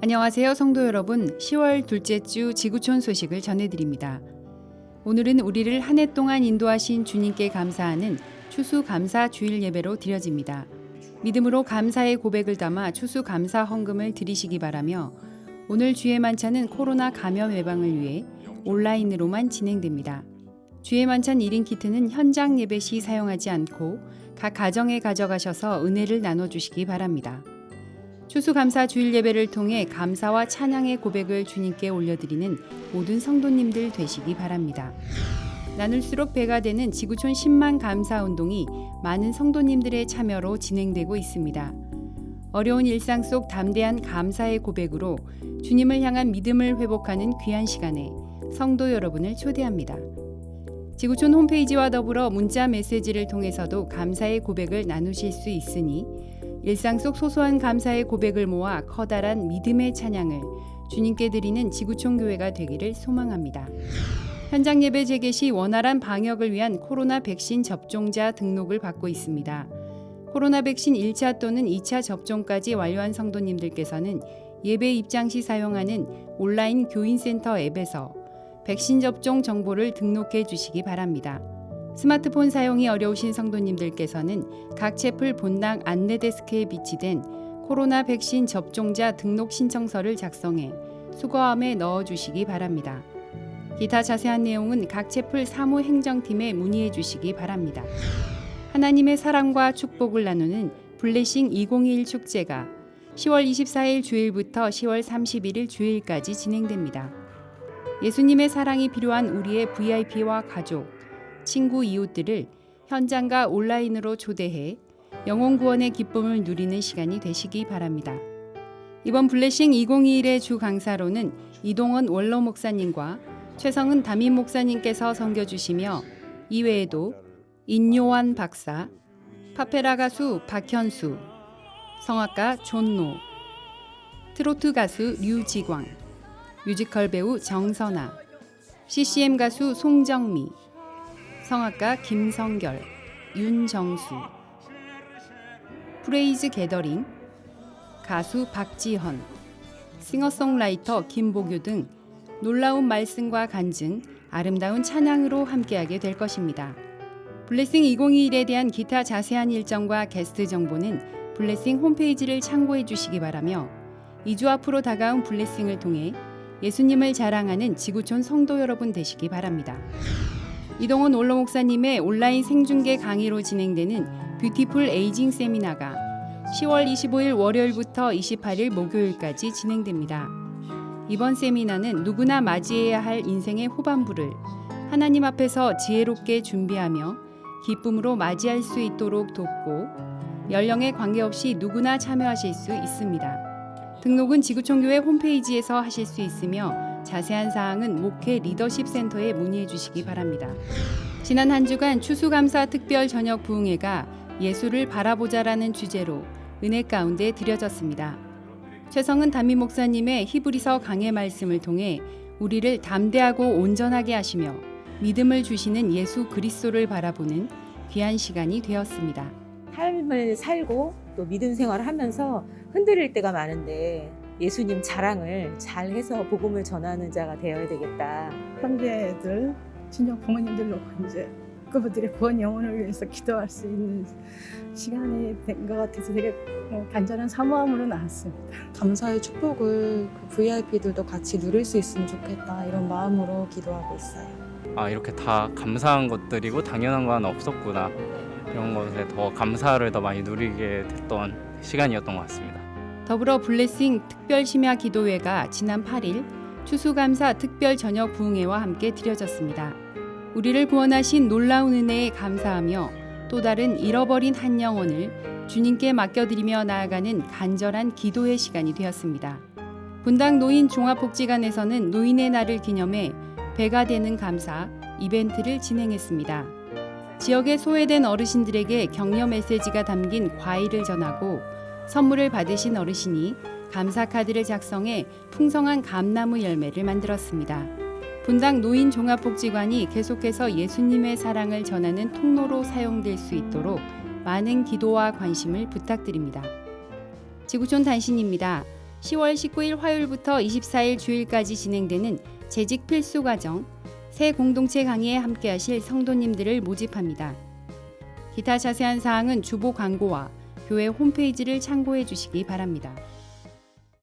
안녕하세요, 성도 여러분. 10월 둘째 주 지구촌 소식을 전해드립니다. 오늘은 우리를 한 해 동안 인도하신 주님께 감사하는 추수 감사 주일 예배로 드려집니다. 믿음으로 감사의 고백을 담아 추수 감사 헌금을 드리시기 바라며 오늘 주의 만찬은 코로나 감염 예방을 위해 온라인으로만 진행됩니다. 주의 만찬 1인 키트는 현장 예배 시 사용하지 않고 각 가정에 가져가셔서 은혜를 나눠 주시기 바랍니다. 추수감사 주일 예배를 통해 감사와 찬양의 고백을 주님께 올려드리는 모든 성도님들 되시기 바랍니다. 나눌수록 배가 되는 지구촌 10만 감사 운동이 많은 성도님들의 참여로 진행되고 있습니다. 어려운 일상 속 담대한 감사의 고백으로 주님을 향한 믿음을 회복하는 귀한 시간에 성도 여러분을 초대합니다. 지구촌 홈페이지와 더불어 문자 메시지를 통해서도 감사의 고백을 나누실 수 있으니 일상 속 소소한 감사의 고백을 모아 커다란 믿음의 찬양을 주님께 드리는 지구촌 교회가 되기를 소망합니다. 현장 예배 재개 시 원활한 방역을 위한 코로나 백신 접종자 등록을 받고 있습니다. 코로나 백신 1차 또는 2차 접종까지 완료한 성도님들께서는 예배 입장 시 사용하는 온라인 교인센터 앱에서 백신 접종 정보를 등록해 주시기 바랍니다. 스마트폰 사용이 어려우신 성도님들께서는 각 채플 본당 안내 데스크에 비치된 코로나 백신 접종자 등록 신청서를 작성해 수거함에 넣어 주시기 바랍니다. 기타 자세한 내용은 각 채플 사무 행정팀에 문의해 주시기 바랍니다. 하나님의 사랑과 축복을 나누는 블레싱 2021 축제가 10월 24일 주일부터 10월 31일 주일까지 진행됩니다. 예수님의 사랑이 필요한 우리의 VIP와 가족, 친구, 이웃들을 현장과 온라인으로 초대해 영혼 구원의 기쁨을 누리는 시간이 되시기 바랍니다. 이번 블레싱 2021의 주 강사로는 이동원 원로 목사님과 최성은 담임 목사님께서 섬겨 주시며 이외에도 인요한 박사, 파페라 가수 박현수, 성악가 존노, 트로트 가수 류지광, 뮤지컬 배우 정선아, CCM 가수 송정미, 성악가 김성결, 윤정수, 프레이즈 게더링, 가수 박지헌, 싱어송라이터 김보규 등 놀라운 말씀과 간증, 아름다운 찬양으로 함께하게 될 것입니다. 블레싱 2021에 대한 기타 자세한 일정과 게스트 정보는 블레싱 홈페이지를 참고해 주시기 바라며 2주 앞으로 다가온 블레싱을 통해 예수님을 자랑하는 지구촌 성도 여러분 되시기 바랍니다. 이동원 원로 목사님의 온라인 생중계 강의로 진행되는 뷰티풀 에이징 세미나가 10월 25일 월요일부터 28일 목요일까지 진행됩니다. 이번 세미나는 누구나 맞이해야 할 인생의 후반부를 하나님 앞에서 지혜롭게 준비하며 기쁨으로 맞이할 수 있도록 돕고 연령에 관계없이 누구나 참여하실 수 있습니다. 등록은 지구촌교회 홈페이지에서 하실 수 있으며 자세한 사항은 목회 리더십 센터에 문의해 주시기 바랍니다. 지난 한 주간 추수감사 특별 저녁 부흥회가 예수를 바라보자라는 주제로 은혜 가운데 드려졌습니다. 최성은 담임 목사님의 히브리서 강해 말씀을 통해 우리를 담대하고 온전하게 하시며 믿음을 주시는 예수 그리스도를 바라보는 귀한 시간이 되었습니다. 삶을 살고 또 믿음 생활을 하면서 흔들릴 때가 많은데 예수님 자랑을 잘 해서 복음을 전하는 자가 되어야 되겠다. 형제들, 친정 부모님들 놓고 이제 그분들의 구원 영혼을 위해서 기도할 수 있는 시간이 된 것 같아서 되게 어, 간절한 사모함으로 나왔습니다. 감사의 축복을 그 VIP들도 같이 누릴 수 있으면 좋겠다 이런 마음으로 기도하고 있어요. 아 이렇게 다 감사한 것들이고 당연한 건 없었구나 이런 것에 더 감사를 더 많이 누리게 됐던 시간이었던 것 같습니다. 더불어 블레싱 특별 심야 기도회가 지난 8일 추수감사 특별 저녁 부흥회와 함께 드려졌습니다. 우리를 구원하신 놀라운 은혜에 감사하며 또 다른 잃어버린 한 영혼을 주님께 맡겨드리며 나아가는 간절한 기도의 시간이 되었습니다. 분당 노인 종합복지관에서는 노인의 날을 기념해 배가 되는 감사 이벤트를 진행했습니다. 지역에 소외된 어르신들에게 격려 메시지가 담긴 과일을 전하고 선물을 받으신 어르신이 감사 카드를 작성해 풍성한 감나무 열매를 만들었습니다. 분당 노인 종합복지관이 계속해서 예수님의 사랑을 전하는 통로로 사용될 수 있도록 많은 기도와 관심을 부탁드립니다. 지구촌 단신입니다. 10월 19일 화요일부터 24일 주일까지 진행되는 재직 필수 과정 새 공동체 강의에 함께하실 성도님들을 모집합니다. 기타 자세한 사항은 주보 광고와 교회 홈페이지를 참고해 주시기 바랍니다.